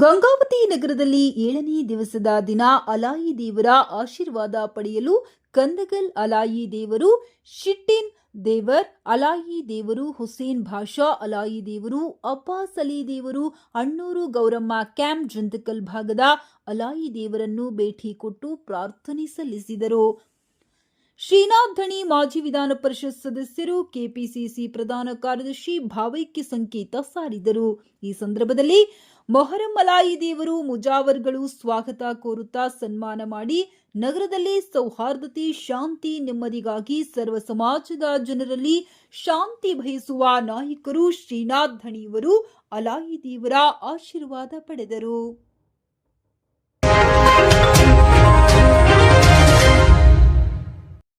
ಗಂಗಾವತಿ ನಗರದಲ್ಲಿ ಏಳನೇ ದಿವಸದ ದಿನ ಅಲಾಯಿ ದೇವರ ಆಶೀರ್ವಾದ ಪಡೆಯಲು ಕಂದಗಲ್ ಅಲಾಯಿ ದೇವರು, ಶಿಟ್ಟಿನ್ ದೇವರ್, ಅಲಾಯಿ ದೇವರು, ಹುಸೇನ್ ಭಾಷಾ ಅಲಾಯಿ ದೇವರು ಅಪ್ಪಾಸ್ ಅಲಿ ದೇವರು, ಅಣ್ಣೂರು ಗೌರಮ್ಮ ಕ್ಯಾಂಪ್ ಜಂತಕಲ್ ಭಾಗದ ಅಲಾಯಿ ದೇವರನ್ನು ಭೇಟಿ ಕೊಟ್ಟು ಪ್ರಾರ್ಥನೆ ಸಲ್ಲಿಸಿದರು. ಶ್ರೀನಾಥ್ ಧಣಿ ಮಾಜಿ ವಿಧಾನ ಪರಿಷತ್ ಸದಸ್ಯರು ಕೆಪಿಸಿಸಿ ಪ್ರಧಾನ ಕಾರ್ಯದರ್ಶಿ ಭಾವೈಕ್ಯ ಸಂಕೇತ ಸಾರಿದರು. ಈ ಸಂದರ್ಭದಲ್ಲಿ ಮೊಹರಂ ದೇವರು ಮುಜಾವರ್ಗಳು ಸ್ವಾಗತ ಕೋರುತ್ತಾ ಸನ್ಮಾನ ಮಾಡಿ ನಗರದಲ್ಲಿ ಸೌಹಾರ್ದತೆ, ಶಾಂತಿ, ನೆಮ್ಮದಿಗಾಗಿ ಸರ್ವ ಸಮಾಜದ ಜನರಲ್ಲಿ ಶಾಂತಿ ಬಯಸುವ ನಾಯಕರು ಶ್ರೀನಾಥ್ ಧಣಿಯವರು ಅಲಾಯಿ ದೇವರ ಆಶೀರ್ವಾದ ಪಡೆದರು.